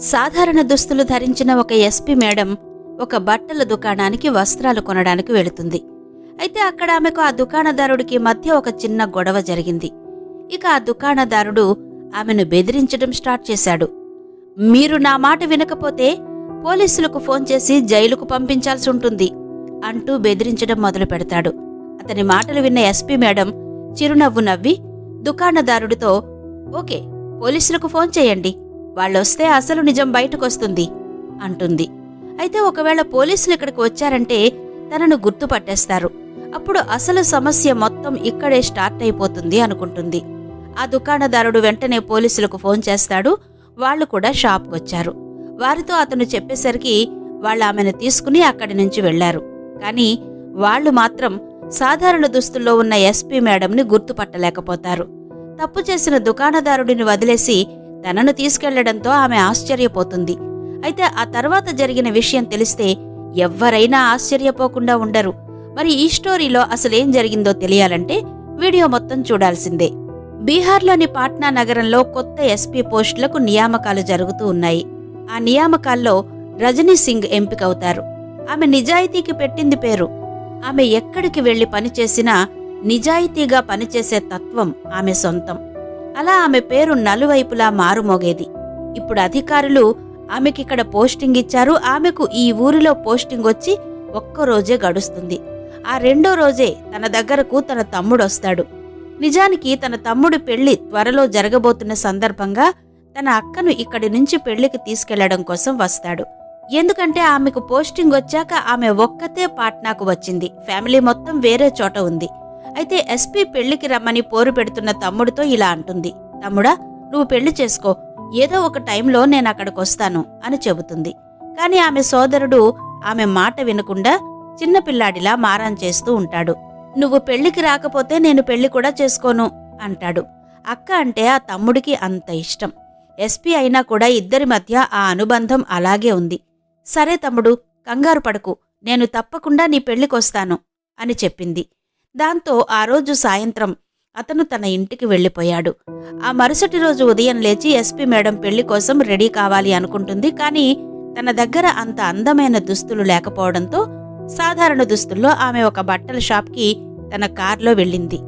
సాధారణ దుస్తులు ధరించిన ఒక ఎస్పీ మేడం ఒక బట్టల దుకాణానికి వస్త్రాలు కొనడానికి వెళుతుంది. అయితే అక్కడ ఆమెకు ఆ దుకాణదారుడికి మధ్య ఒక చిన్న గొడవ జరిగింది. ఇక ఆ దుకాణదారుడు ఆమెను బెదిరించడం స్టార్ట్ చేశాడు. మీరు నా మాట వినకపోతే పోలీసులకు ఫోన్ చేసి జైలుకు పంపించాల్సి ఉంటుంది అంటూ బెదిరించడం మొదలు పెడతాడు. అతని మాటలు విన్న ఎస్పీ మేడం చిరునవ్వు నవ్వి దుకాణదారుడితో ఓకే పోలీసులకు ఫోన్ చేయండి. వాళ్ళొస్తే అసలు నిజం బయటకొస్తుంది అంటుంది. అయితే ఒకవేళ పోలీసులు ఇక్కడికి వచ్చారంటే తనను గుర్తుపట్టేస్తారు. అప్పుడు అసలు సమస్య మొత్తం ఇక్కడే స్టార్ట్ అయిపోతుంది అనుకుంటుంది. ఆ దుకాణదారుడు వెంటనే పోలీసులకు ఫోన్ చేస్తాడు. వాళ్ళు కూడా షాప్కొచ్చారు. వారితో అతను చెప్పేసరికి వాళ్ళు ఆమెను తీసుకుని అక్కడి నుంచి వెళ్ళారు కానీ వాళ్ళు మాత్రం సాధారణ దుస్తుల్లో ఉన్న ఎస్పీ మేడంని గుర్తుపట్టలేకపోతారు. తప్పు చేసిన దుకాణదారుడిని వదిలేసి తనను తీసుకెళ్ళడంతో ఆమె ఆశ్చర్యపోతుంది. అయితే ఆ తర్వాత జరిగిన విషయం తెలిస్తే ఎవ్వరైనా ఆశ్చర్యపోకుండా ఉండరు. మరి ఈ స్టోరీలో అసలేం జరిగిందో తెలియాలంటే వీడియో మొత్తం చూడాల్సిందే. బీహార్లోని పాట్నా నగరంలో కొత్త ఎస్పీ పోస్టులకు నియామకాలు జరుగుతూ ఉన్నాయి. ఆ నియామకాల్లో రజనీ సింగ్ ఎంపికవుతారు. ఆమె నిజాయితీకి పెట్టింది పేరు. ఆమె ఎక్కడికి వెళ్ళి పనిచేసినా నిజాయితీగా పనిచేసే తత్వం ఆమె సొంతం. అలా ఆమె పేరు నలువైపులా మారుమోగేది. ఇప్పుడు అధికారులు ఆమెకిక్కడ పోస్టింగ్ ఇచ్చారు. ఆమెకు ఈ ఊరిలో పోస్టింగ్ వచ్చి ఒక్కరోజే గడుస్తుంది. ఆ రెండో రోజే తన దగ్గరకు తన తమ్ముడొస్తాడు. నిజానికి తన తమ్ముడు పెళ్ళి త్వరలో జరగబోతున్న సందర్భంగా తన అక్కను ఇక్కడి నుంచి పెళ్ళికి తీసుకెళ్ళడం కోసం వస్తాడు. ఎందుకంటే ఆమెకు పోస్టింగ్ వచ్చాక ఆమె ఒక్కతే పాట్నాకు వచ్చింది. ఫ్యామిలీ మొత్తం వేరే చోట ఉంది. అయితే ఎస్పీ పెళ్ళికి రమ్మని పోరు పెడుతున్న తమ్ముడితో ఇలా అంటుంది. తమ్ముడా నువ్వు పెళ్ళి చేసుకో. ఏదో ఒక టైంలో నేను అక్కడికి వస్తాను అని చెబుతుంది. కానీ ఆమె సోదరుడు ఆమె మాట వినకుండా చిన్నపిల్లాడిలా మారాన్ చేస్తూ ఉంటాడు. నువ్వు పెళ్ళికి రాకపోతే నేను పెళ్ళి కూడా చేసుకోను అంటాడు. అక్క అంటే ఆ తమ్ముడికి అంత ఇష్టం. ఎస్పీ అయినా కూడా ఇద్దరి మధ్య ఆ అనుబంధం అలాగే ఉంది. సరే తమ్ముడు కంగారు పడకు. నేను తప్పకుండా నీ పెళ్ళికొస్తాను అని చెప్పింది. దాంతో ఆ రోజు సాయంత్రం అతను తన ఇంటికి వెళ్ళిపోయాడు. ఆ మరుసటి రోజు ఉదయం లేచి ఎస్పీ మేడం పెళ్ళి కోసం రెడీ కావాలి అనుకుంటుంది కానీ తన దగ్గర అంత అందమైన దుస్తులు లేకపోవడంతో సాధారణ దుస్తుల్లో ఆమె ఒక బట్టల షాప్కి తన కార్లో వెళ్ళింది.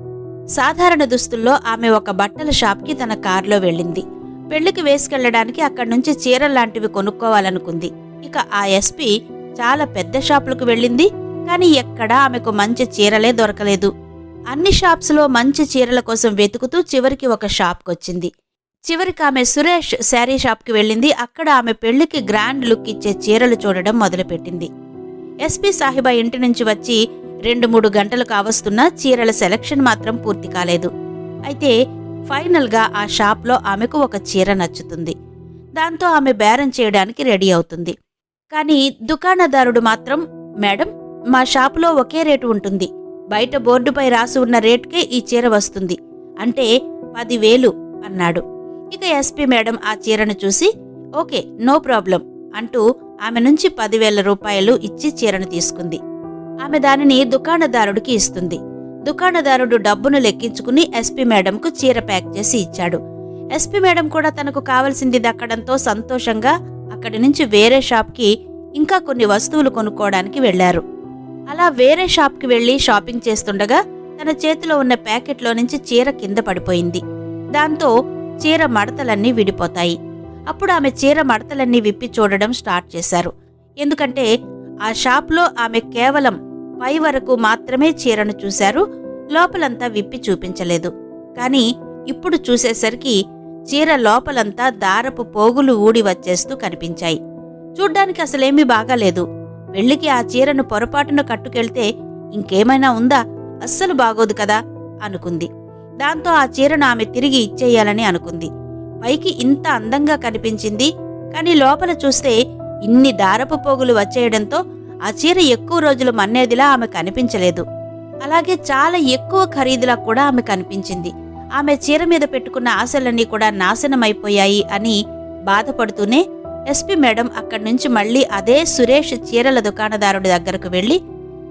సాధారణ దుస్తుల్లో ఆమె ఒక బట్టల షాప్కి తన కార్లో వెళ్ళింది. పెళ్ళికి వేసుకెళ్ళడానికి అక్కడి నుంచి చీరల్లాంటివి కొనుక్కోవాలనుకుంది. ఇక ఆ ఎస్పీ చాలా పెద్ద షాపులకు వెళ్ళింది. కానీ ఎక్కడా ఆమెకు మంచి చీరలే దొరకలేదు. అన్ని షాప్స్లో మంచి చీరల కోసం వెతుకుతూ చివరికి ఒక షాప్కొచ్చింది. చివరికి ఆమె సురేష్ శారీ షాప్కి వెళ్ళింది. అక్కడ ఆమె పెళ్ళికి గ్రాండ్ లుక్ ఇచ్చే చీరలు చూడడం మొదలుపెట్టింది. ఎస్పీ సాహిబా ఇంటి నుంచి వచ్చి రెండు మూడు గంటలు కావస్తున్నా చీరల సెలక్షన్ మాత్రం పూర్తి కాలేదు. అయితే ఫైనల్గా ఆ షాప్లో ఆమెకు ఒక చీర నచ్చుతుంది. దాంతో ఆమె బేరం చేయడానికి రెడీ అవుతుంది. కానీ దుకాణదారుడు మాత్రం మేడం మా షాపులో ఒకే రేటు ఉంటుంది. బయట బోర్డుపై రాసి ఉన్న రేట్కే ఈ చీర వస్తుంది. అంటే పదివేలు అన్నాడు. ఇక ఎస్పీ మేడం ఆ చీరను చూసి ఓకే నో ప్రాబ్లం అంటూ ఆమె నుంచి పదివేల రూపాయలు ఇచ్చి చీరను తీసుకుంది. ఆమె దానిని దుకాణదారుడికి ఇస్తుంది. దుకాణదారుడు డబ్బును లెక్కించుకుని ఎస్పీ మేడంకు చీర ప్యాక్ చేసి ఇచ్చాడు. ఎస్పీ మేడం కూడా తనకు కావలసింది దక్కడంతో సంతోషంగా అక్కడి నుంచి వేరే షాప్కి ఇంకా కొన్ని వస్తువులు కొనుక్కోవడానికి వెళ్ళారు అలా వేరే షాప్కి వెళ్ళి షాపింగ్ చేస్తుండగా తన చేతిలో ఉన్న ప్యాకెట్లో నుంచి చీర కింద పడిపోయింది. దాంతో చీర మడతలన్నీ విడిపోతాయి. అప్పుడు ఆమె చీర మడతలన్నీ విప్పి చూడడం స్టార్ట్ చేశారు. ఎందుకంటే ఆ షాప్లో ఆమె కేవలం పై వరకు మాత్రమే చీరను చూశారు లోపలంతా విప్పి చూపించలేదు. కానీ ఇప్పుడు చూసేసరికి చీర లోపలంతా దారపు పోగులు ఊడి వచ్చేస్తూ కనిపించాయి. చూడ్డానికి అసలేమీ బాగాలేదు. పెళ్ళికి ఆ చీరను పొరపాటున కట్టుకెళ్తే ఇంకేమైనా ఉందా? అస్సలు బాగోదు కదా అనుకుంది. దాంతో ఆ చీరను ఆమె తిరిగి ఇచ్చేయాలని అనుకుంది. పైకి ఇంత అందంగా కనిపించింది. కానీ లోపల చూస్తే ఇన్ని దారపు పోగులు వచ్చేయడంతో ఆ చీర ఎక్కువ రోజులు మన్నేదిలా ఆమె కనిపించలేదు. అలాగే చాలా ఎక్కువ ఖరీదులా కూడా ఆమె కనిపించింది. ఆమె చీర మీద పెట్టుకున్న ఆశలన్నీ కూడా నాశనమైపోయాయి అని బాధపడుతూనే ఎస్పీ మేడం అక్కడి నుంచి మళ్ళీ అదే సురేష్ చీరల దుకాణదారుడి దగ్గరకు వెళ్ళి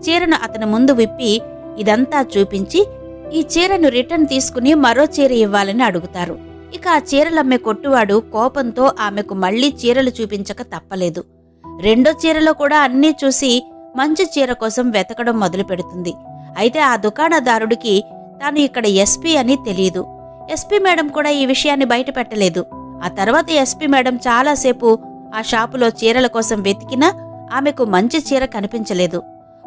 చీరను అతని ముందు విప్పి ఇదంతా చూపించి ఈ చీరను రిటర్న్ తీసుకుని మరో చీర ఇవ్వాలని అడుగుతారు. ఇక ఆ చీరలమ్మే కొట్టువాడు కోపంతో ఆమెకు మళ్ళీ చీరలు చూపించక తప్పలేదు. రెండో చీరలో కూడా అన్నీ చూసి మంచి చీర కోసం వెతకడం మొదలు పెడుతుంది. అయితే ఆ దుకాణదారుడికి తాను ఇక్కడ ఎస్పీ అని తెలియదు. ఎస్పీ మేడం కూడా ఈ విషయాన్ని బయట పెట్టలేదు. ఆ తర్వాత ఎస్పీ మేడం చాలాసేపు ఆ షాపులో చీరల కోసం వెతికినా ఆమెకు మంచి చీర కనిపించలేదు.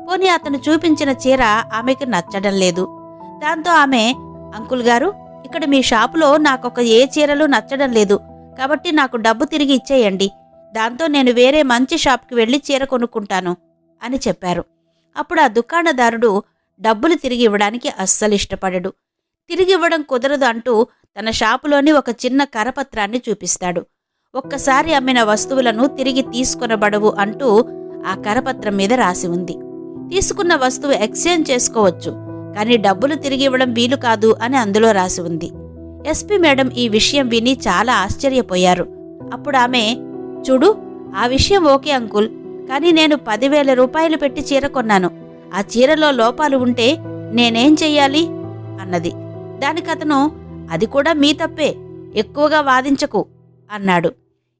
పోనీ అతను చూపించిన చీర ఆమెకు నచ్చడం లేదు. దాంతో ఆమె అంకుల్ గారు ఇక్కడ మీ షాపులో నాకొక ఏ చీరలు నచ్చడం లేదు. కాబట్టి నాకు డబ్బు తిరిగి ఇచ్చేయండి. దాంతో నేను వేరే మంచి షాప్కి వెళ్ళి చీర కొనుక్కుంటాను అని చెప్పారు. అప్పుడు ఆ దుకాణదారుడు డబ్బులు తిరిగి ఇవ్వడానికి అస్సలు ఇష్టపడడు. తిరిగి ఇవ్వడం కుదరదు అంటూ తన షాపులోని ఒక చిన్న కరపత్రాన్ని చూపిస్తాడు. ఒక్కసారి అమ్మిన వస్తువులను తిరిగి తీసుకొనబడవు అంటూ ఆ కరపత్రం మీద రాసి ఉంది. తీసుకున్న వస్తువు ఎక్స్చేంజ్ చేసుకోవచ్చు కానీ డబ్బులు తిరిగి ఇవ్వడం వీలు కాదు అని అందులో రాసి ఉంది. ఎస్పీ మేడం ఈ విషయం విని చాలా ఆశ్చర్యపోయారు. అప్పుడు ఆమె చూడు ఆ విషయం ఓకే అంకుల్ కానీ నేను పదివేల రూపాయలు పెట్టి చీర కొన్నాను. ఆ చీరలో లోపాలు ఉంటే నేనేం చెయ్యాలి? అన్నది. దానికతను అది కూడా మీ తప్పే. ఎక్కువగా వాదించకు అన్నాడు.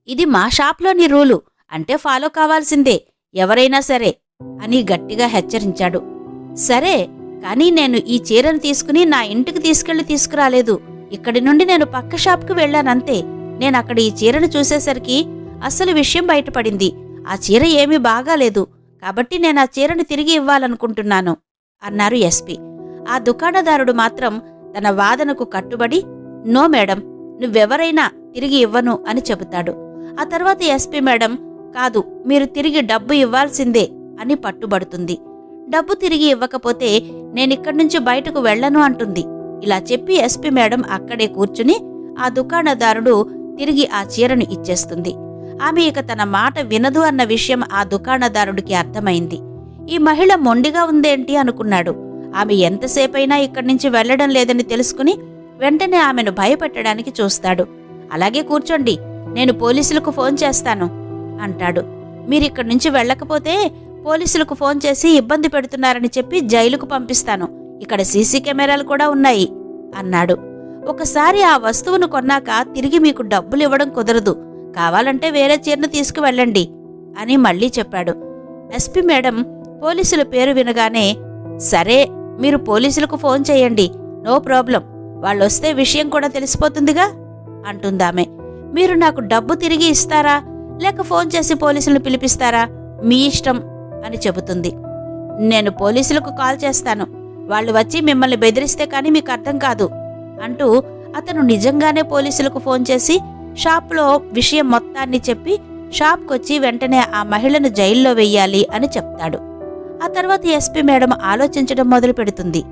ఇది మా షాప్లోని రూలు అంటే ఫాలో కావాల్సిందే ఎవరైనా సరే అని గట్టిగా హెచ్చరించాడు. సరే కానీ నేను ఈ చీరను తీసుకుని నా ఇంటికి తీసుకెళ్ళి తీసుకురాలేదు. ఇక్కడి నుండి నేను పక్క షాప్కి వెళ్ళానంతే నేను అక్కడ ఈ చీరను చూసేసరికి అసలు విషయం బయటపడింది. ఆ చీర ఏమీ బాగాలేదు. కాబట్టి నేను ఆ చీరను తిరిగి ఇవ్వాలనుకుంటున్నాను అన్నారు ఎస్పీ. ఆ దుకాణదారుడు మాత్రం తన వాదనకు కట్టుబడి నో మేడం నువ్వెవరైనా తిరిగి ఇవ్వను అని చెబుతాడు. ఆ తర్వాత ఎస్పీ మేడం కాదు మీరు తిరిగి డబ్బు ఇవ్వాల్సిందే అని పట్టుబడుతుంది. డబ్బు తిరిగి ఇవ్వకపోతే నేనిక్కడి నుంచి బయటకు వెళ్ళను అంటుంది. ఇలా చెప్పి ఎస్పీ మేడం అక్కడే కూర్చుని ఆ దుకాణదారుడు తిరిగి ఆ చీరను ఇచ్చేస్తుంది. ఆమె ఇక తన మాట వినదు అన్న విషయం ఆ దుకాణదారుడికి అర్థమైంది. ఈ మహిళ మొండిగా ఉందేంటి అనుకున్నాడు. ఆమె ఎంతసేపైనా ఇక్కడి నుంచి వెళ్ళడం లేదని తెలుసుకుని వెంటనే ఆమెను భయపెట్టడానికి చూస్తాడు. అలాగే కూర్చోండి నేను పోలీసులకు ఫోన్ చేస్తాను అంటాడు. మీరిక్కడి నుంచి వెళ్ళకపోతే పోలీసులకు ఫోన్ చేసి ఇబ్బంది పెడుతున్నారని చెప్పి జైలుకు పంపిస్తాను. ఇక్కడ సీసీ కెమెరాలు కూడా ఉన్నాయి అన్నాడు. ఒకసారి ఆ వస్తువును కొన్నాక తిరిగి మీకు డబ్బులు ఇవ్వడం కుదరదు కావాలంటే వేరే చీరను తీసుకువెళ్ళండి అని మళ్ళీ చెప్పాడు. ఎస్పీ మేడం పోలీసుల పేరు వినగానే సరే మీరు పోలీసులకు ఫోన్ చేయండి. No problem. వాళ్ళొస్తే విషయం కూడా తెలిసిపోతుందిగా? అంటుందామె. మీరు నాకు డబ్బు తిరిగి ఇస్తారా? లేక ఫోన్ చేసి పోలీసులను పిలిపిస్తారా? మీ ఇష్టం అని చెబుతుంది. నేను పోలీసులకు కాల్ చేస్తాను. వాళ్ళు వచ్చి మిమ్మల్ని బెదిరిస్తే కానీ మీకు అర్థం కాదు అంటూ అతను నిజంగానే పోలీసులకు ఫోన్ చేసి షాప్లో విషయం మొత్తాన్ని చెప్పి షాప్కొచ్చి వెంటనే ఆ మహిళను జైల్లో వెయ్యాలి అని చెప్తాడు. ఆ తర్వాత ఎస్పీ మేడం ఆలోచించడం మొదలు పెడుతుంది.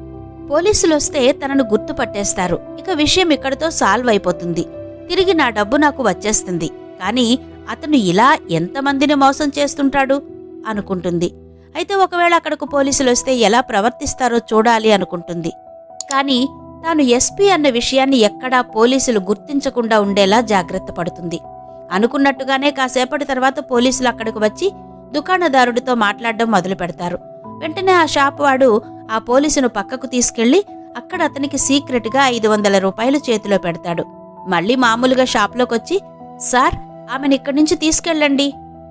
పోలీసులు వస్తే తనను గుర్తుపట్టేస్తారు ఇక విషయం ఇక్కడితో సాల్వ్ అయిపోతుంది. తిరిగి నా డబ్బు నాకు వచ్చేస్తుంది. కానీ అతను ఇలా ఎంతమందిని మోసం చేస్తుంటాడు? అనుకుంటుంది. అయితే ఒకవేళ అక్కడకు పోలీసులు వస్తే ఎలా ప్రవర్తిస్తారో చూడాలి అనుకుంటుంది. కానీ తాను ఎస్పీ అన్న విషయాన్ని ఎక్కడా పోలీసులు గుర్తించకుండా ఉండేలా జాగ్రత్త పడుతుంది. అనుకున్నట్టుగానే కాసేపటి తర్వాత పోలీసులు అక్కడికి వచ్చి దుకాణదారుడితో మాట్లాడడం మొదలు పెడతారు. వెంటనే ఆ షాప్ వాడు ఆ పోలీసును పక్కకు తీసుకెళ్ళి అక్కడ అతనికి సీక్రెట్గా ఐదు వందల రూపాయలు చేతిలో పెడతాడు. మళ్ళీ మామూలుగా షాప్లోకొచ్చి సార్ ఆమెను ఇక్కడి నుంచి తీసుకెళ్ళండి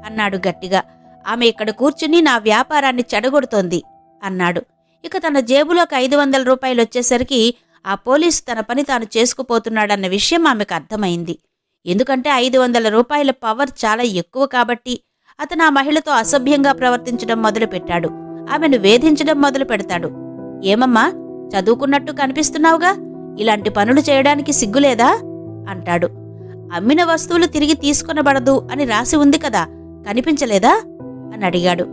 అన్నాడు గట్టిగా. ఆమె ఇక్కడ కూర్చుని నా వ్యాపారాన్ని చెడగొడుతోంది అన్నాడు. ఇక తన జేబులోకి ఐదు వందల రూపాయలు వచ్చేసరికి ఆ పోలీసు తన పని తాను చేసుకుపోతున్నాడన్న విషయం ఆమెకు అర్థమైంది. ఎందుకంటే ఐదు వందల రూపాయల పవర్ చాలా ఎక్కువ కాబట్టి అతను ఆ మహిళతో అసభ్యంగా ప్రవర్తించడం మొదలుపెట్టాడు. ఆమెను వేధించడం మొదలు పెడతాడు. ఏమమ్మా చదువుకున్నట్టు కనిపిస్తున్నావుగా? ఇలాంటి పనులు చేయడానికి సిగ్గులేదా? అంటాడు. అమ్మిన వస్తువులు తిరిగి తీసుకొనబడదు అని రాసి ఉంది కదా కనిపించలేదా? అని అడిగాడు.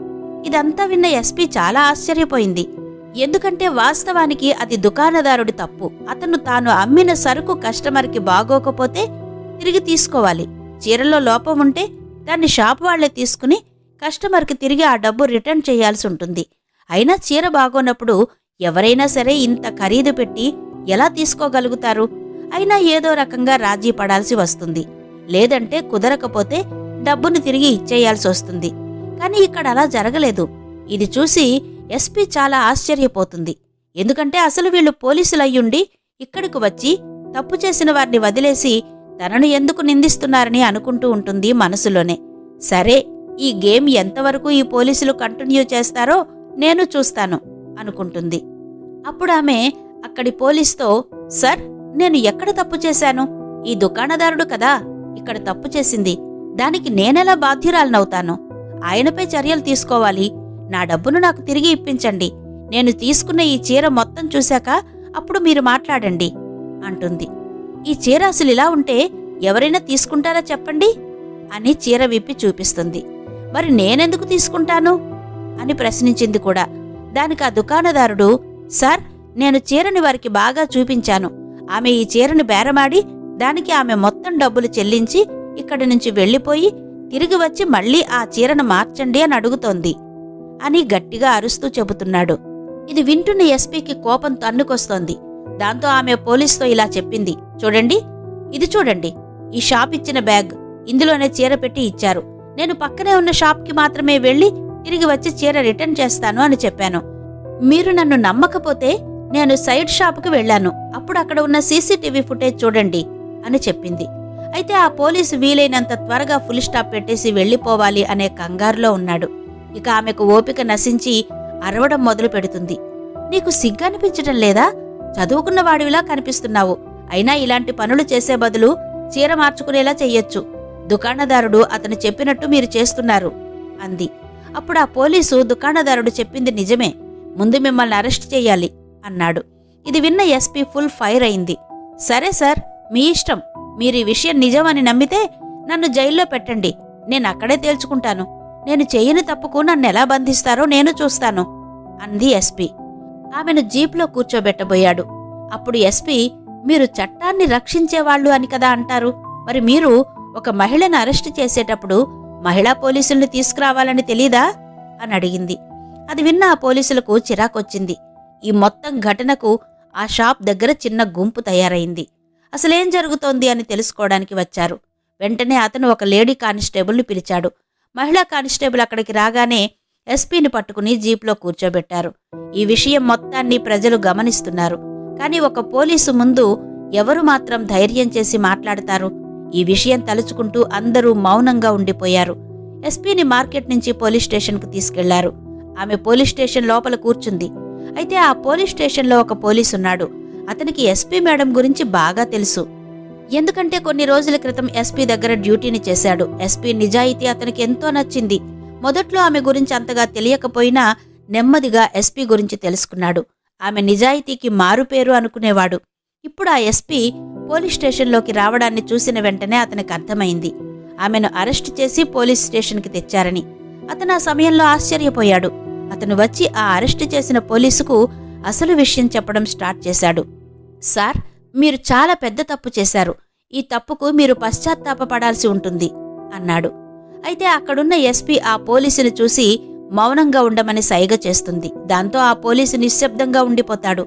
ఇదంతా విన్న ఎస్పీ చాలా ఆశ్చర్యపోయింది. ఎందుకంటే వాస్తవానికి అది దుకాణదారుడి తప్పు. అతను తాను అమ్మిన సరుకు కస్టమర్కి బాగోకపోతే తిరిగి తీసుకోవాలి. చీరలో లోపం ఉంటే దాన్ని షాప్ వాళ్ళే తీసుకుని కస్టమర్కి తిరిగి ఆ డబ్బు రిటర్న్ చేయాల్సి ఉంటుంది. అయినా చీర బాగోనప్పుడు ఎవరైనా సరే ఇంత ఖరీదు పెట్టి ఎలా తీసుకోగలుగుతారు? అయినా ఏదో రకంగా రాజీ పడాల్సి వస్తుంది. లేదంటే కుదరకపోతే డబ్బును తిరిగి ఇచ్చేయాల్సి వస్తుంది. కానీ ఇక్కడ అలా జరగలేదు. ఇది చూసి ఎస్పీ చాలా ఆశ్చర్యపోతుంది. ఎందుకంటే అసలు వీళ్ళు పోలీసులయ్యుండి ఇక్కడికి వచ్చి తప్పు చేసిన వారిని వదిలేసి తనను ఎందుకు నిందిస్తున్నారని అనుకుంటూ ఉంటుంది మనసులోనే. సరే ఈ గేమ్ ఎంతవరకు ఈ పోలీసులు కంటిన్యూ చేస్తారో నేను చూస్తాను అనుకుంటుంది. అప్పుడు ఆమె అక్కడి పోలీస్తో సార్ నేను ఎక్కడ తప్పు చేశాను? ఈ దుకాణదారుడు కదా ఇక్కడ తప్పు చేసింది. దానికి నేనెలా బాధ్యురాలనవుతాను? ఆయనపై చర్యలు తీసుకోవాలి. నా డబ్బును నాకు తిరిగి ఇప్పించండి. నేను తీసుకున్న ఈ చీర మొత్తం చూశాక అప్పుడు మీరు మాట్లాడండి అంటుంది. ఈ చీర అసలు ఇలా ఉంటే ఎవరైనా తీసుకుంటారా చెప్పండి? అని చీర విప్పి చూపిస్తుంది. మరి నేనెందుకు తీసుకుంటాను? అని ప్రశ్నించింది కూడా. దానికి ఆ దుకాణదారుడు సార్ నేను చీరని వారికి బాగా చూపించాను. ఆమె ఈ చీరను బేరమాడి దానికి ఆమె మొత్తం డబ్బులు చెల్లించి ఇక్కడి నుంచి వెళ్ళిపోయి తిరిగి వచ్చి మళ్ళీ ఆ చీరను మార్చండి అని అడుగుతోంది. అని గట్టిగా అరుస్తూ చెబుతున్నాడు. ఇది వింటున్న ఎస్పీకి కోపం తన్నుకొస్తోంది. దాంతో ఆమె పోలీసుతో ఇలా చెప్పింది. చూడండి. ఇది చూడండి. ఈ షాప్ ఇచ్చిన బ్యాగ్. ఇందులోనే చీర పెట్టి ఇచ్చారు. నేను పక్కనే ఉన్న షాప్కి మాత్రమే వెళ్ళి తిరిగి వచ్చి చీర రిటర్న్ చేస్తాను అని చెప్పాను. మీరు నన్ను నమ్మకపోతే నేను సైడ్ షాప్కి వెళ్ళాను. అప్పుడు అక్కడ ఉన్న సీసీటీవీ ఫుటేజ్ చూడండి అని చెప్పింది. అయితే ఆ పోలీసు వీలైనంత త్వరగా ఫుల్ స్టాప్ పెట్టేసి వెళ్ళిపోవాలి అనే కంగారులో ఉన్నాడు. ఇక ఆమెకు ఓపిక నశించి అరవడం మొదలు పెడుతుంది నీకు సిగ్గనిపించడం లేదా? చదువుకున్న వాడివిలా కనిపిస్తున్నావు. అయినా ఇలాంటి పనులు చేసే బదులు చీర మార్చుకునేలా చెయ్యొచ్చు. దుకాణదారుడు అతను చెప్పినట్టు మీరు చేస్తున్నారు అంది. అప్పుడు ఆ పోలీసు దుకాణదారుడు చెప్పింది నిజమే. ముందు మిమ్మల్ని అరెస్ట్ చేయాలి అన్నాడు. ఇది విన్న ఎస్పీ ఫుల్ ఫైర్ అయింది. సరే సార్ మీ ఇష్టం. మీరు ఈ విషయం నిజమని నమ్మితే నన్ను జైల్లో పెట్టండి. నేను అక్కడే తేల్చుకుంటాను. నేను చేయని తప్పుకు నన్ను ఎలా బంధిస్తారో నేను చూస్తాను అంది ఎస్పీ. ఆమెను జీప్లో కూర్చోబెట్టబోయాడు. అప్పుడు ఎస్పీ మీరు చట్టాన్ని రక్షించేవాళ్ళు అని కదా అంటారు. మరి మీరు ఒక మహిళను అరెస్ట్ చేసేటప్పుడు మహిళా పోలీసుల్ని తీసుకురావాలని తెలీదా? అని అడిగింది. అది విన్న ఆ పోలీసులకు చిరాకొచ్చింది. ఈ మొత్తం ఘటనకు ఆ షాప్ దగ్గర చిన్న గుంపు తయారైంది. అసలేం జరుగుతోంది అని తెలుసుకోవడానికి వచ్చారు. వెంటనే అతను ఒక లేడీ కానిస్టేబుల్ని పిలిచాడు. మహిళా కానిస్టేబుల్ అక్కడికి రాగానే ఎస్పీని పట్టుకుని జీప్లో కూర్చోబెట్టారు. ఈ విషయం మొత్తాన్ని ప్రజలు గమనిస్తున్నారు. కానీ ఒక పోలీసు ముందు ఎవరు మాత్రం ధైర్యం చేసి మాట్లాడతారు? ఈ విషయం తలుచుకుంటూ అందరూ మౌనంగా ఉండిపోయారు. ఎస్పీని మార్కెట్ నుంచి పోలీస్ స్టేషన్కు తీసుకెళ్ళారు. ఆమె పోలీస్ స్టేషన్ లోపల కూర్చుంది. అయితే ఆ పోలీస్ స్టేషన్లో ఒక పోలీస్ ఉన్నాడు అతనికి ఎస్పీ మేడం గురించి బాగా తెలుసు. ఎందుకంటే కొన్ని రోజుల క్రితం ఎస్పీ దగ్గర డ్యూటీని చేశాడు. ఎస్పీ నిజాయితీ అతనికి ఎంతో నచ్చింది. మొదట్లో ఆమె గురించి అంతగా తెలియకపోయినా నెమ్మదిగా ఎస్పీ గురించి తెలుసుకున్నాడు. ఆమె నిజాయితీకి మారుపేరు అనుకునేవాడు. ఇప్పుడు ఆ ఎస్పీ పోలీస్ స్టేషన్లోకి రావడాన్ని చూసిన వెంటనే అతనికి అర్థమైంది. ఆమెను అరెస్ట్ చేసి పోలీస్ స్టేషన్కి తెచ్చారని. అతను ఆ సమయంలో ఆశ్చర్యపోయాడు. అతను వచ్చి ఆ అరెస్ట్ చేసిన పోలీసుకు అసలు విషయం చెప్పడం స్టార్ట్ చేశాడు. సార్ మీరు చాలా పెద్ద తప్పు చేశారు. ఈ తప్పుకు మీరు పశ్చాత్తాపపడాల్సి ఉంటుంది అన్నాడు. అయితే అక్కడున్న ఎస్పీ ఆ పోలీసుని చూసి మౌనంగా ఉండమని సైగ చేస్తుంది. దాంతో ఆ పోలీసు నిశ్శబ్దంగా ఉండిపోతాడు.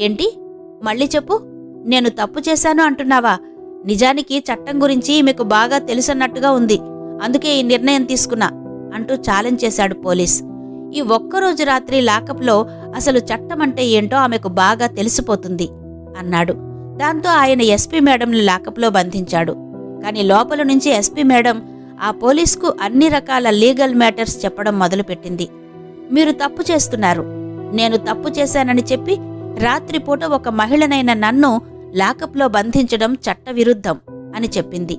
ఏంటి? మళ్ళీ చెప్పు. నేను తప్పు చేశాను అంటున్నావా? నిజానికి చట్టం గురించి మీకు బాగా తెలుసన్నట్టుగా ఉంది. అందుకే ఈ నిర్ణయం తీసుకున్నా అంటూ ఛాలెంజ్ చేశాడు పోలీస్. ఈ ఒక్కరోజు రాత్రి లాకప్లో అసలు చట్టం అంటే ఏంటో ఆమెకు బాగా తెలిసిపోతుంది అన్నాడు. దాంతో ఆయన ఎస్పీ మేడంని లాకప్లో బంధించాడు. కానీ లోపల నుంచి ఎస్పీ మేడం ఆ పోలీస్కు అన్ని రకాల లీగల్ మ్యాటర్స్ చెప్పడం మొదలుపెట్టింది. మీరు తప్పు చేస్తున్నారు. నేను తప్పు చేశానని చెప్పి రాత్రిపూట ఒక మహిళనైన నన్ను లాకప్లో బంధించడం చట్టవిరుద్ధం అని చెప్పింది.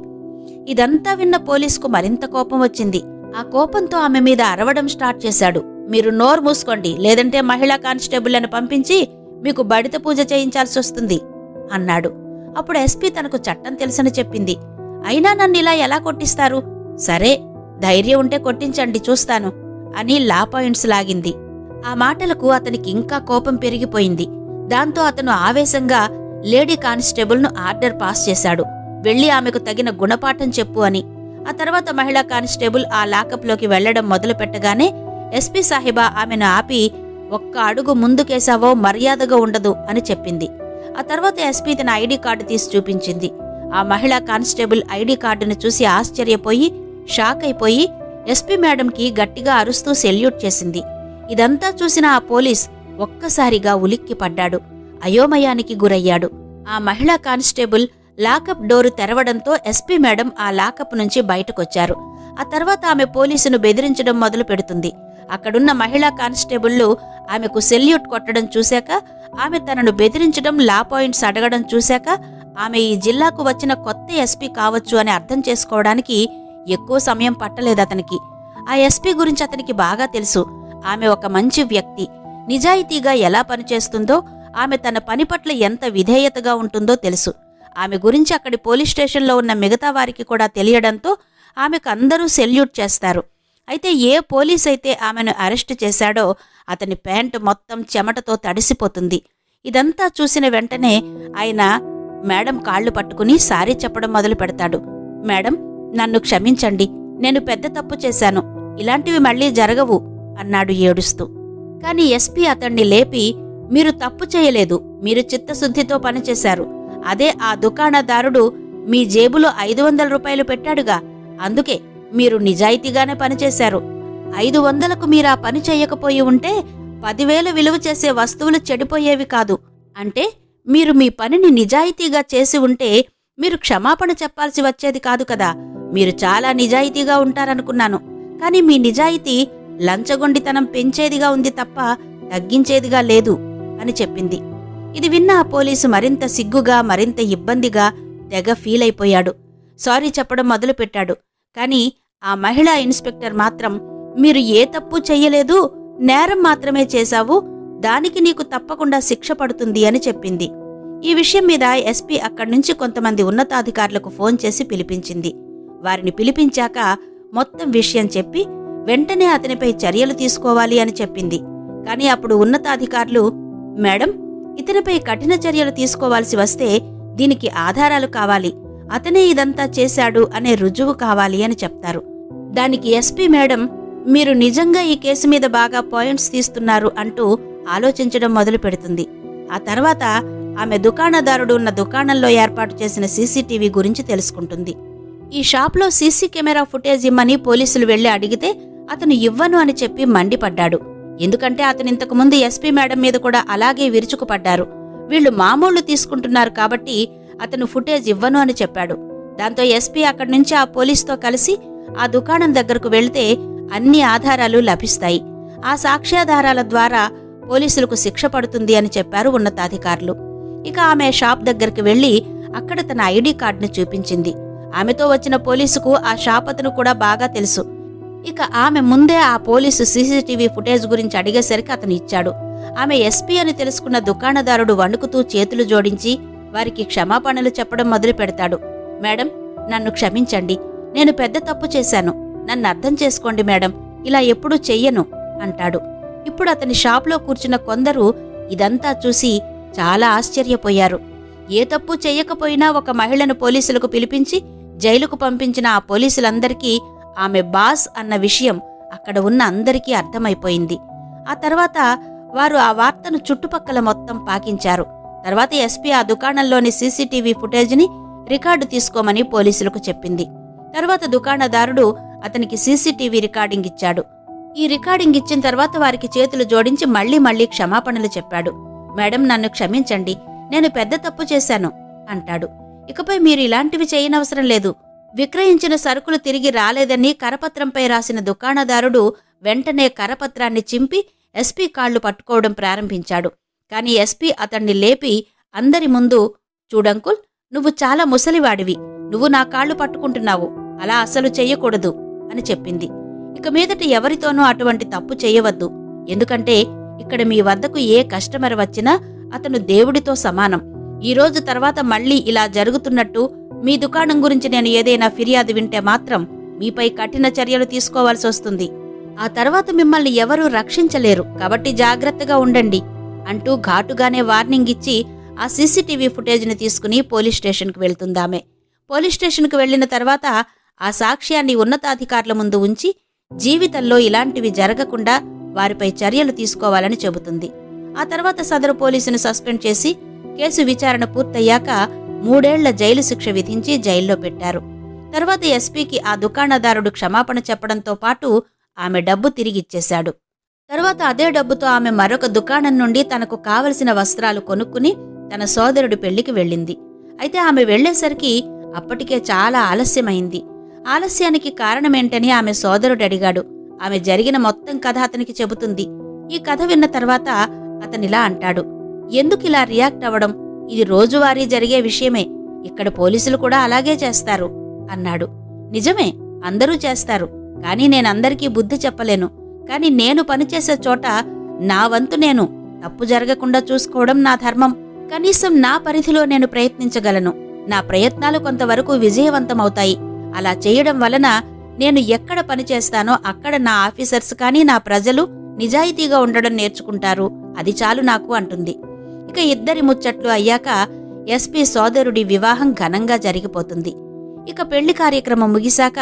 ఇదంతా విన్న పోలీసుకు మరింత కోపం వచ్చింది. ఆ కోపంతో ఆమె మీద అరవడం స్టార్ట్ చేశాడు. మీరు నోరు మూసుకోండి లేదంటే మహిళా కానిస్టేబుళ్ళను పంపించి మీకు బడిత పూజ చేయించాల్సి వస్తుంది అన్నాడు. అప్పుడు ఎస్పీ తనకు చట్టం తెలుసని చెప్పింది. అయినా నన్ను ఇలా ఎలా కొట్టిస్తారు? సరే ధైర్యం ఉంటే కొట్టించండి చూస్తాను అని లా పాయింట్స్ లాగింది. ఆ మాటలకు అతనికి ఇంకా కోపం పెరిగిపోయింది. దాంతో అతను ఆవేశంగా లేడీ కానిస్టేబుల్ను ఆర్డర్ పాస్ చేశాడు. వెళ్ళి ఆమెకు తగిన గుణపాఠం చెప్పు అని. ఆ తర్వాత మహిళా కానిస్టేబుల్ ఆ లాకప్లోకి వెళ్ళడం మొదలు పెట్టగానే ఎస్పీ సాహిబా ఆమెను ఆపి ఒక్క అడుగు ముందుకేశావో మర్యాదగా ఉండదు అని చెప్పింది. ఆ తర్వాత ఎస్పీ తన ఐడి కార్డు తీసి చూపించింది. ఆ మహిళా కానిస్టేబుల్ ఐడి కార్డును చూసి ఆశ్చర్యపోయి షాక్ అయిపోయి ఎస్పీ మేడంకి గట్టిగా అరుస్తూ సెల్యూట్ చేసింది. ఇదంతా చూసిన ఆ పోలీస్ ఒక్కసారిగా ఉలిక్కి పడ్డాడు. అయోమయానికి గురయ్యాడు. ఆ మహిళా కానిస్టేబుల్ లాకప్ డోరు తెరవడంతో ఎస్పీ మేడం ఆ లాకప్ నుంచి బయటకొచ్చారు. ఆ తర్వాత ఆమె పోలీసును బెదిరించడం మొదలు పెడుతుంది. అక్కడున్న మహిళా కానిస్టేబుళ్ళు ఆమెకు సెల్యూట్ కొట్టడం చూశాక ఆమె తనను బెదిరించడం లా పాయింట్స్ అడగడం చూశాక ఆమె ఈ జిల్లాకు వచ్చిన కొత్త ఎస్పీ కావచ్చు అని అర్థం చేసుకోవడానికి ఎక్కువ సమయం పట్టలేదు అతనికి. ఆ ఎస్పీ గురించి అతనికి బాగా తెలుసు. ఆమె ఒక మంచి వ్యక్తి. నిజాయితీగా ఎలా పనిచేస్తుందో ఆమె తన పని పట్ల ఎంత విధేయతగా ఉంటుందో తెలుసు. ఆమె గురించి అక్కడి పోలీస్ స్టేషన్లో ఉన్న మిగతా వారికి కూడా తెలియడంతో ఆమెకు అందరూ సెల్యూట్ చేస్తారు. అయితే ఏ పోలీస్ అయితే ఆమెను అరెస్ట్ చేశాడో అతని ప్యాంటు మొత్తం చెమటతో తడిసిపోతుంది. ఇదంతా చూసిన వెంటనే ఆయన మేడం కాళ్ళు పట్టుకుని సారీ చెప్పడం మొదలు పెడతాడు మేడం నన్ను క్షమించండి నేను పెద్ద తప్పు చేశాను ఇలాంటివి మళ్ళీ జరగవు అన్నాడు ఏడుస్తూ. కాని ఎస్పీ అతన్ని లేపి మీరు తప్పు చేయలేదు మీరు చిత్తశుద్ధితో పనిచేశారు. అదే ఆ దుకాణదారుడు మీ జేబులో ఐదు వందల రూపాయలు పెట్టాడుగా అందుకే మీరు నిజాయితీగానే పనిచేశారు. ఐదు వందలకు మీరు ఆ పని చేయకపోయి ఉంటే పదివేల విలువ చేసే వస్తువులు చెడిపోయేవి కాదు. అంటే మీరు మీ పనిని నిజాయితీగా చేసి ఉంటే మీరు క్షమాపణ చెప్పాల్సి వచ్చేది కాదు కదా మీరు చాలా నిజాయితీగా ఉంటారనుకున్నాను. కానీ మీ నిజాయితీ లంచగొండితనం పెంచేదిగా ఉంది తప్ప తగ్గించేదిగా లేదు అని చెప్పింది. ఇది విన్న ఆ పోలీసు మరింత సిగ్గుగా మరింత ఇబ్బందిగా తెగ ఫీల్ అయిపోయాడు సారీ చెప్పడం మొదలుపెట్టాడు. కానీ ఆ మహిళా ఇన్స్పెక్టర్ మాత్రం మీరు ఏ తప్పు చెయ్యలేదు నేరం మాత్రమే చేశావు దానికి నీకు తప్పకుండా శిక్ష పడుతుంది అని చెప్పింది. ఈ విషయం మీద ఎస్పీ అక్కడి నుంచి కొంతమంది ఉన్నతాధికారులకు ఫోన్ చేసి పిలిపించింది. వారిని పిలిపించాక మొత్తం విషయం చెప్పి వెంటనే అతనిపై చర్యలు తీసుకోవాలి అని చెప్పింది. కానీ అప్పుడు ఉన్నతాధికారులు మేడం ఇతనిపై కఠిన చర్యలు తీసుకోవాల్సి వస్తే దీనికి ఆధారాలు కావాలి. అతనే ఇదంతా చేశాడు అనే రుజువు కావాలి అని చెప్తారు. దానికి ఎస్పీ మేడం మీరు నిజంగా ఈ కేసు మీద బాగా పాయింట్స్ తీస్తున్నారు అంటూ ఆలోచించడం మొదలు పెడుతుంది. ఆ తర్వాత ఆమె దుకాణదారుడు ఉన్న దుకాణంలో ఏర్పాటు చేసిన సీసీటీవీ గురించి తెలుసుకుంటుంది. ఈ షాప్లో సీసీ కెమెరా ఫుటేజ్ ఇమ్మని పోలీసులు వెళ్ళి అడిగితే అతను ఇవ్వను అని చెప్పి మండిపడ్డాడు. ఎందుకంటే అతను ఇంతకుముందు ఎస్పీ మేడం మీద కూడా అలాగే విరుచుకుపడ్డారు. వీళ్ళు మామూళ్ళు తీసుకుంటున్నారు కాబట్టి అతను ఫుటేజ్ ఇవ్వను అని చెప్పాడు. దాంతో ఎస్పీ అక్కడి నుంచి ఆ పోలీసుతో కలిసి ఆ దుకాణం దగ్గరకు వెళ్తే అన్ని ఆధారాలు లభిస్తాయి. ఆ సాక్ష్యాధారాల ద్వారా పోలీసులకు శిక్ష పడుతుంది అని చెప్పారు ఉన్నతాధికారులు. ఇక ఆమె షాప్ దగ్గరికి వెళ్ళి అక్కడ తన ఐడి కార్డును చూపించింది. ఆమెతో వచ్చిన పోలీసుకు ఆ షాపతను కూడా బాగా తెలుసు. ఇక ఆమె ముందే ఆ పోలీసు సీసీటీవీ ఫుటేజ్ గురించి అడిగేసరికి అతను ఇచ్చాడు. ఆమె ఎస్పీ అని తెలుసుకున్న దుకాణదారుడు వణుకుతూ చేతులు జోడించి వారికి క్షమాపణలు చెప్పడం మొదలు పెడతాడు. మేడం నన్ను క్షమించండి. నేను పెద్ద తప్పు చేశాను. నన్ను అర్థం చేసుకోండి మేడం. ఇలా ఎప్పుడూ చెయ్యను అంటాడు. ఇప్పుడు అతని షాప్లో కూర్చున్న కొందరు ఇదంతా చూసి చాలా ఆశ్చర్యపోయారు. ఏ తప్పు చెయ్యకపోయినా ఒక మహిళను పోలీసులకు పిలిపించి జైలుకు పంపించిన ఆ పోలీసులందరికీ ఆమె బాస్ అన్న విషయం అక్కడ ఉన్న అందరికీ అర్థమైపోయింది. ఆ తర్వాత వారు ఆ వార్తను చుట్టుపక్కల మొత్తం పాకించారు. తర్వాత ఎస్పీ ఆ దుకాణంలోని సీసీటీవీ ఫుటేజ్ని రికార్డు తీసుకోమని పోలీసులకు చెప్పింది. తర్వాత దుకాణదారుడు అతనికి సీసీటీవీ రికార్డింగ్ ఇచ్చాడు. ఈ రికార్డింగ్ ఇచ్చిన తర్వాత వారికి చేతులు జోడించి మళ్ళీ మళ్ళీ క్షమాపణలు చెప్పాడు. మేడం నన్ను క్షమించండి. నేను పెద్ద తప్పు చేశాను అంటాడు. ఇకపై మీరు ఇలాంటివి చేయనవసరం లేదు. విక్రయించిన సరుకులు తిరిగి రాలేదని కరపత్రంపై రాసిన దుకాణదారుడు వెంటనే కరపత్రాన్ని చింపి ఎస్పీ కాళ్ళు పట్టుకోవడం ప్రారంభించాడు. కాని ఎస్పీ అతన్ని లేపి అందరి ముందు చూడంకుల్ నువ్వు చాలా ముసలివాడివి. నువ్వు నా కాళ్ళు పట్టుకుంటున్నావు. అలా అసలు చెయ్యకూడదు అని చెప్పింది. ఇక మీదట ఎవరితోనూ అటువంటి తప్పు చేయవద్దు. ఎందుకంటే ఇక్కడ మీ వద్దకు ఏ కస్టమర్ వచ్చినా అతను దేవుడితో సమానం. ఈ రోజు తర్వాత మళ్ళీ ఇలా జరుగుతున్నట్టు మీ దుకాణం గురించి నేను ఏదైనా ఫిర్యాదు వింటే మాత్రం మీపై కఠిన చర్యలు తీసుకోవాల్సి వస్తుంది. ఆ తర్వాత మిమ్మల్ని ఎవరూ రక్షించలేరు. కాబట్టి జాగ్రత్తగా ఉండండి అంటూ ఘాటుగానే వార్నింగ్ ఇచ్చి ఆ సీసీటీవీ ఫుటేజ్ని తీసుకుని పోలీస్ స్టేషన్కు వెళ్తుందామె. పోలీస్ స్టేషన్కు వెళ్ళిన తర్వాత ఆ సాక్ష్యాన్ని ఉన్నతాధికారుల ముందు ఉంచి జీవితంలో ఇలాంటివి జరగకుండా వారిపై చర్యలు తీసుకోవాలని చెబుతుంది. ఆ తర్వాత సదరు పోలీసును సస్పెండ్ చేసి కేసు విచారణ పూర్తయ్యాక మూడేళ్ళ జైలు శిక్ష విధించి జైల్లో పెట్టారు. తర్వాత ఎస్పీకి ఆ దుకాణదారుడు క్షమాపణ చెప్పడంతో పాటు ఆమె డబ్బు తిరిగిచ్చేశాడు. తర్వాత అదే డబ్బుతో ఆమె మరొక దుకాణం నుండి తనకు కావలసిన వస్త్రాలు కొనుక్కుని తన సోదరుడి పెళ్ళికి వెళ్ళింది. అయితే ఆమె వెళ్ళేసరికి అప్పటికే చాలా ఆలస్యమైంది. ఆలస్యానికి కారణమేంటని ఆమె సోదరుడు అడిగాడు. ఆమె జరిగిన మొత్తం కథ అతనికి చెబుతుంది. ఈ కథ విన్న తర్వాత అతనిలా అంటాడు. ఎందుకు ఇలా రియాక్ట్ అవ్వడం? ఇది రోజువారీ జరిగే విషయమే. ఇక్కడ పోలీసులు కూడా అలాగే చేస్తారు అన్నాడు. నిజమే అందరూ చేస్తారు. కానీ నేనందరికీ బుద్ధి చెప్పలేను. కానీ నేను పనిచేసే చోట నా వంతు నేను. తప్పు జరగకుండా చూసుకోవడం నా ధర్మం. కనీసం నా పరిధిలో నేను ప్రయత్నించగలను. నా ప్రయత్నాలు కొంతవరకు విజయవంతమవుతాయి. అలా చేయడం వలన నేను ఎక్కడ పనిచేస్తానో అక్కడ నా ఆఫీసర్స్ కానీ నా ప్రజలు నిజాయితీగా ఉండడం నేర్చుకుంటారు. అది చాలు నాకు అంటుంది. ఇక ఇద్దరి ముచ్చట్లు అయ్యాక ఎస్పీ సోదరుడి వివాహం ఘనంగా జరిగిపోతుంది. ఇక పెళ్ళి కార్యక్రమం ముగిశాక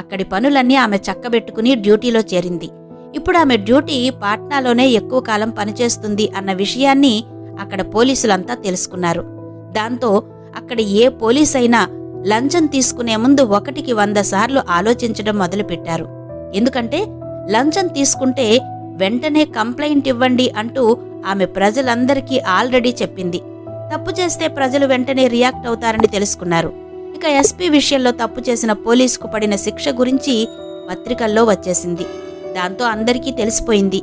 అక్కడి పనులన్నీ ఆమె చక్కబెట్టుకుని డ్యూటీలో చేరింది. ఇప్పుడు ఆమె డ్యూటీ పాట్నాలోనే ఎక్కువ కాలం పనిచేస్తుంది అన్న విషయాన్ని అక్కడ పోలీసులంతా తెలుసుకున్నారు. దాంతో అక్కడ ఏ పోలీస్ అయినా లంచం తీసుకునే ముందు ఒకటికి వంద సార్లు ఆలోచించడం మొదలుపెట్టారు. ఎందుకంటే లంచం తీసుకుంటే వెంటనే కంప్లైంట్ ఇవ్వండి అంటూ ఆమె ప్రజలందరికీ ఆల్రెడీ చెప్పింది. తప్పు చేస్తే ప్రజలు వెంటనే రియాక్ట్ అవుతారని తెలుసుకున్నారు. ఇక ఎస్పీ విషయంలో తప్పు చేసిన పోలీసుకు పడిన శిక్ష గురించి పత్రికల్లో వచ్చేసింది. దాంతో అందరికీ తెలిసిపోయింది.